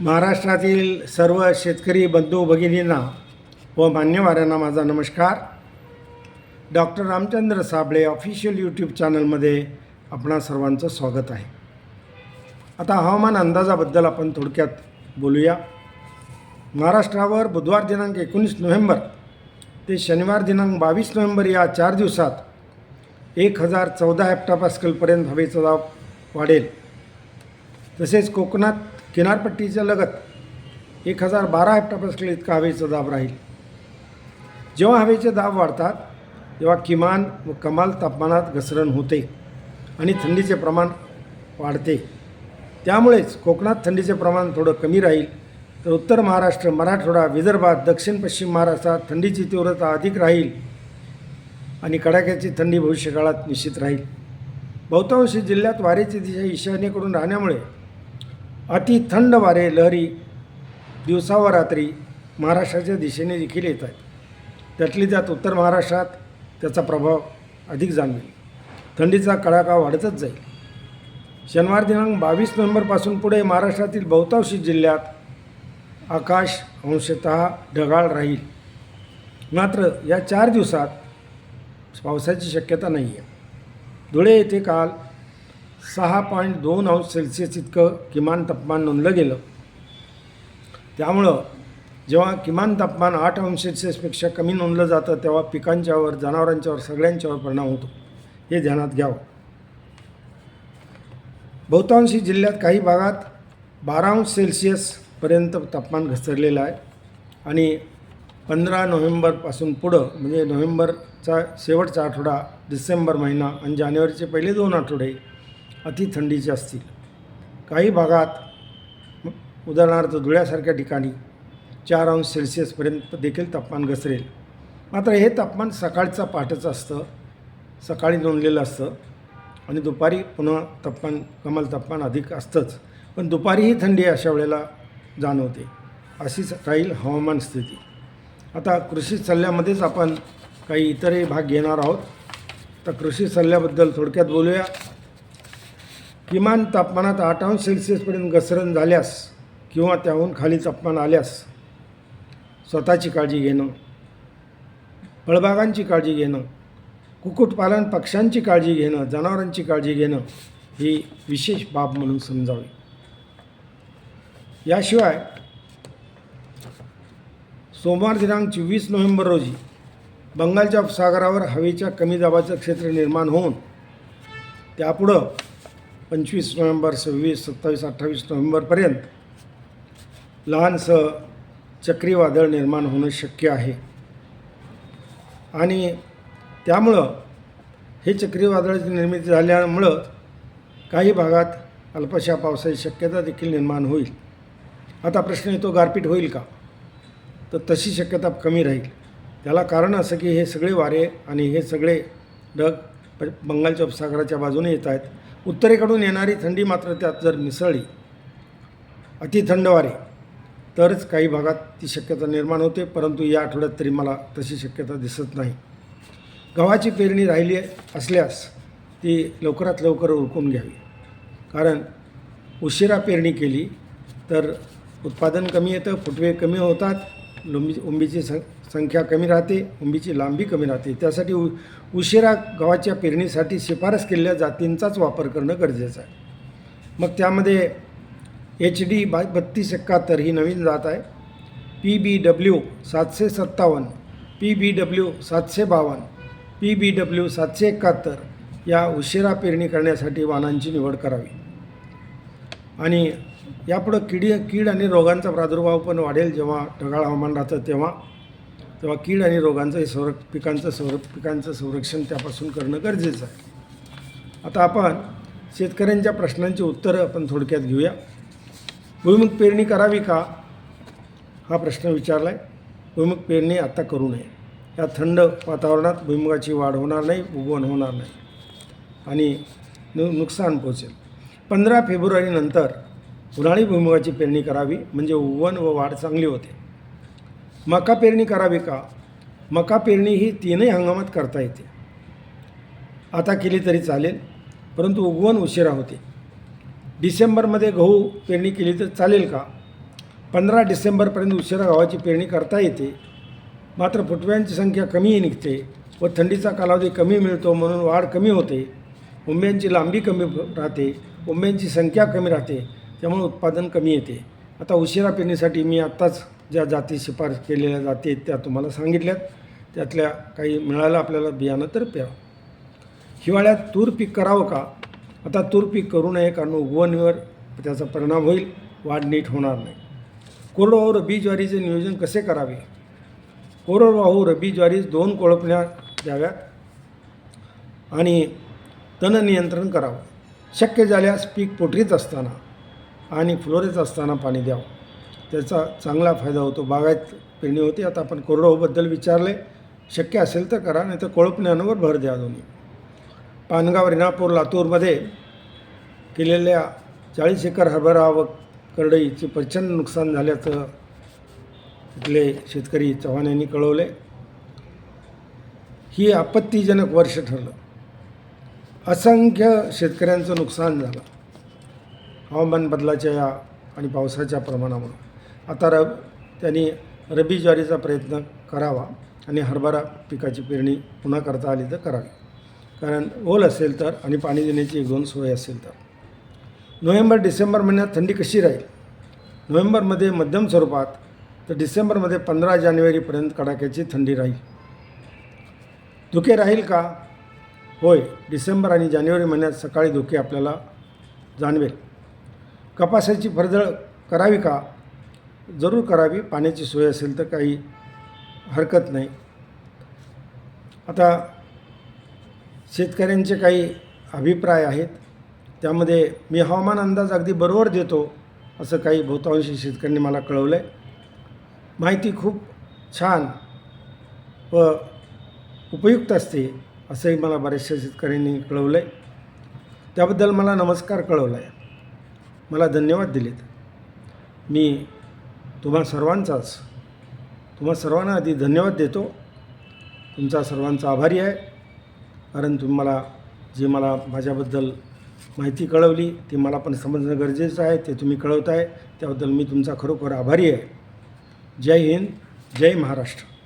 महाराष्ट्रातील सर्व शेतकरी बंधू भगिनींना व मान्यवरांना माझा नमस्कार. Doctor Ramchandra Sable official YouTube चॅनलमध्ये आपणा सर्वांचं स्वागत आहे. आता हवामान अंदाजाबद्दल आपण थोडक्यात बोलूया. महाराष्ट्रावर बुधवार दिनांक एकोणीस नोव्हेंबर ते शनिवार दिनांक बावीस नोव्हेंबर या चार दिवसात एक हजार चौदा हेक्टापास्कलपर्यंत हवेचा दाब वाढेल. तसेच कोकणात किनारपट्टीच्या लगत एक हजार बारा हेक्टापास्कल इतका हवेचा दाब राहील. जेव्हा हवेचे दाब वाढतात तेव्हा किमान व कमाल तापमानात घसरण होते आणि थंडीचे प्रमाण वाढते. त्यामुळेच कोकणात थंडीचे प्रमाण थोडं कमी राहील. तर उत्तर महाराष्ट्र मराठवाडा विदर्भात दक्षिण पश्चिम महाराष्ट्रात थंडीची तीव्रता अधिक राहील आणि कडाक्याची थंडी भविष्यकाळात निश्चित राहील. बहुतांश जिल्ह्यात वारेची दिशा ईशान्येकडून राहण्यामुळे अति थंड वारे लहरी दिवसा व रात्री महाराष्ट्राच्या दिशेने देखील येत आहेत. त्यातली त्यात उत्तर महाराष्ट्रात त्याचा प्रभाव अधिक जाणवेल. थंडीचा कडाका वाढतच जाईल. शनिवार दिनांक बावीस नोव्हेंबरपासून पुढे महाराष्ट्रातील बहुतांशी जिल्ह्यात आकाश अंशत ढगाळ राहील. मात्र या चार दिवसात पावसाची शक्यता नाही आहे धुळे येथे काल सहा पॉईंट दोन अंश सेल्सिअस इतकं किमान तापमान नोंदलं गेलं. त्यामुळं जेव्हा किमान तापमान आठ अंश सेल्सिअसपेक्षा कमी नोंदलं जातं तेव्हा पिकांच्यावर जनावरांच्यावर सगळ्यांच्यावर परिणाम होतो. हे ध्यानात घ्यावं. बहुतांशी जिल्ह्यात काही भागात बारा अंश सेल्सिअसपर्यंत तापमान घसरलेलं आहे आणि पंधरा नोव्हेंबरपासून पुढं म्हणजे नोव्हेंबरचा शेवटचा आठवडा डिसेंबर महिना आणि जानेवारीचे पहिले दोन आठवडे अतिथंडीचे असतील. काही भागात उदाहरणार्थ धुळ्यासारख्या ठिकाणी चार अंश सेल्सिअसपर्यंत देखील तापमान घसरेल. मात्र हे तापमान सकाळचं पहाटेचं असतं सकाळी नोंदलेलं असतं आणि दुपारी पुन्हा तापमान कमाल तापमान अधिक असतंच. पण दुपारीही थंडी अशा वेळेला जाणवते. अशीच राहील हवामान स्थिती. आता कृषी सल्ल्यामध्येच आपण काही इतरही भाग घेणार आहोत. तर कृषी सल्ल्याबद्दल थोडक्यात बोलूया. किमान तापमानात आठ अंश सेल्सिअसपर्यंत घसरण झाल्यास किंवा त्याहून खाली तापमान आल्यास स्वतःची काळजी घेणं फळबागांची काळजी घेणं कुक्कुटपालन पक्ष्यांची काळजी घेणं जनावरांची काळजी घेणं ही विशेष बाब म्हणून समजावी. याशिवाय सोमवार दिनांक चोवीस नोव्हेंबर रोजी बंगालच्या उपसागरावर हवेच्या कमी दाबाचं क्षेत्र निर्माण होऊन त्यापुढं पंचवीस नोव्हेंबर सव्वीस सत्तावीस अठ्ठावीस नोव्हेंबरपर्यंत लहानसं चक्रीवादळ निर्माण होणं शक्य आहे. आणि त्यामुळं हे चक्रीवादळाची निर्मिती झाल्यामुळं काही भागात अल्पशा पावसाची शक्यता देखील निर्माण होईल. आता प्रश्न येतो गारपीट होईल का? तर तशी शक्यता कमी राहील. त्याला कारण असं की हे सगळे वारे आणि हे सगळे ढग प बंगालच्या उपसागराच्या बाजूने येत आहेत. उत्तरेकडून येणारी थंडी मात्र त्यात जर मिसळली अति थंड वारे तरच काही भागात ती शक्यता निर्माण होते परंतु या आठवड्यात तरी मला तशी शक्यता दिसत नाही. गव्हाची पेरणी राहिली असल्यास ती लवकरात लवकर उरकून घ्यावी. कारण उशिरा पेरणी केली तर उत्पादन कमी येतं फुटवे कमी होतात लुंबी उंबीची सं संख्या कमी राहते उंबीची लांबी कमी राहते. त्यासाठी उ उशिरा गव्हाच्या पेरणीसाठी शिफारस केलेल्या जातींचाच वापर करणं गरजेचं आहे. मग त्यामध्ये एच डी बा बत्तीस एकाहत्तर ही नवीन जात आहे. पी बी डब्ल्यू सातशे सत्तावन्न पी बी डब्ल्यू सातशे बावन्न पी बी डब्ल्यू सातशे एकाहत्तर या उशिरा पेरणी करण्यासाठी वाहनांची निवड करावी. आणि यापुढं किडी कीड आणि रोगांचा प्रादुर्भाव पण वाढेल जेव्हा ढगाळ हवामान राहतं तेव्हा. तेव्हा कीड आणि रोगांचं संर पिकांचं संर पिकांचं संरक्षण त्यापासून करणं गरजेचं आहे. आता आपण शेतकऱ्यांच्या प्रश्नांची उत्तरं आपण थोडक्यात घेऊया. भुईमुग पेरणी करावी का? हा प्रश्न विचारला आहे भुईमुग पेरणी आत्ता करू नये. या थंड वातावरणात भुईमुगाची वाढ होणार नाही उगवण होणार नाही. आणि नु नुकसान पोचेल. पंधरा फेब्रुवारीनंतर उन्हाळी भुईमुगाची पेरणी करावी म्हणजे उगवण व वाढ चांगली होते. मका पेरणी करावी का? मका पेरणी ही तीनही हंगामात करता येते. आता केली तरी चालेल परंतु उगवण उशिरा होते. डिसेंबरमध्ये गहू पेरणी केली तर चालेल का? पंधरा डिसेंबरपर्यंत उशिरा गव्हाची पेरणी करता येते. मात्र फुटव्यांची संख्या कमी निघते व थंडीचा कालावधी कमी मिळतो म्हणून वाढ कमी होते. उंब्यांची लांबी कमी राहते उंब्यांची संख्या कमी राहते. त्यामुळे उत्पादन कमी येते. आता उशिरा पेरणीसाठी मी आत्ताच ज्या जाती शिफारस केलेल्या जाती आहेत त्या तुम्हाला सांगितल्यात. त्यातल्या काही मिळालं आपल्याला बियाणं तर प्या हिवाळ्यात तूर पीक करावं का? आता तूर पीक करू नये कारण उगवणीवर त्याचा परिणाम होईल. वाढ नीट होणार नाही. कोरडवाहू रब्बी ज्वारीचे नियोजन कसे करावे? कोरडवाहू रब्बी ज्वारी दोन कोळपण्या द्याव्यात आणि तण नियंत्रण करावं. शक्य झाल्यास पीक पोटरीत असताना आणि फ्लोरेत असताना पाणी द्यावं. त्याचा चांगला फायदा होतो. बागायत पेरणी होती. आता आपण कोरडवाहूबद्दल विचारले. शक्य असेल तर करा नाही तर कोळपण्यांवर भर द्या दोन्ही. पानगाव रेणापूर लातूरमध्ये केलेल्या चाळीस एकर हरभरा व करडईचे प्रचंड नुकसान झाल्याचं तिथले शेतकरी चव्हाण यांनी कळवले. ही आपत्तीजनक वर्ष ठरलं. असंख्य शेतकऱ्यांचं नुकसान झालं. हवामान बदलाच्या या आणि पावसाच्या प्रमाणामुळे. आता रब त्यांनी रबी ज्वारीचा प्रयत्न करावा आणि हरभरा पिकाची पेरणी पुन्हा करता आली तर करावी. कारण ओल असेल तर आणि पाणी देण्याची एक दोन सोय असेल तर. नोव्हेंबर डिसेंबर महिन्यात थंडी कशी राहील? नोव्हेंबरमध्ये मध्यम स्वरूपात तर डिसेंबरमध्ये पंधरा जानेवारीपर्यंत कडाक्याची थंडी राहील. धुके राहील का? होय डिसेंबर आणि जानेवारी महिन्यात सकाळी धुके आपल्याला जाणवेल. कपासाची फरदळ करावी का? जरूर करावी. पाण्याची सोय असेल तर काही हरकत नाही. आता शेतकऱ्यांचे काही अभिप्राय आहेत. त्यामध्ये मी हवामान अंदाज अगदी बरोबर देतो असं काही बहुतांशी शेतकऱ्यांनी मला कळवलं आहे माहिती खूप छान व उपयुक्त असते असंही मला बऱ्याचशा शेतकऱ्यांनी कळवलं आहे त्याबद्दल मला नमस्कार कळवला आहे मला धन्यवाद दिलेत. मी तुम्हा सर्वांचाच तुम्हा सर्वांना आधी धन्यवाद देतो. तुमचा सर्वांचा आभारी आहे. कारण तुम्ही मला जे मला माझ्याबद्दल माहिती कळवली ती मला पण समजणं गरजेचं आहे ते तुम्ही कळवत आहे त्याबद्दल मी तुमचा खरोखर आभारी आहे. जय हिंद जय महाराष्ट्र.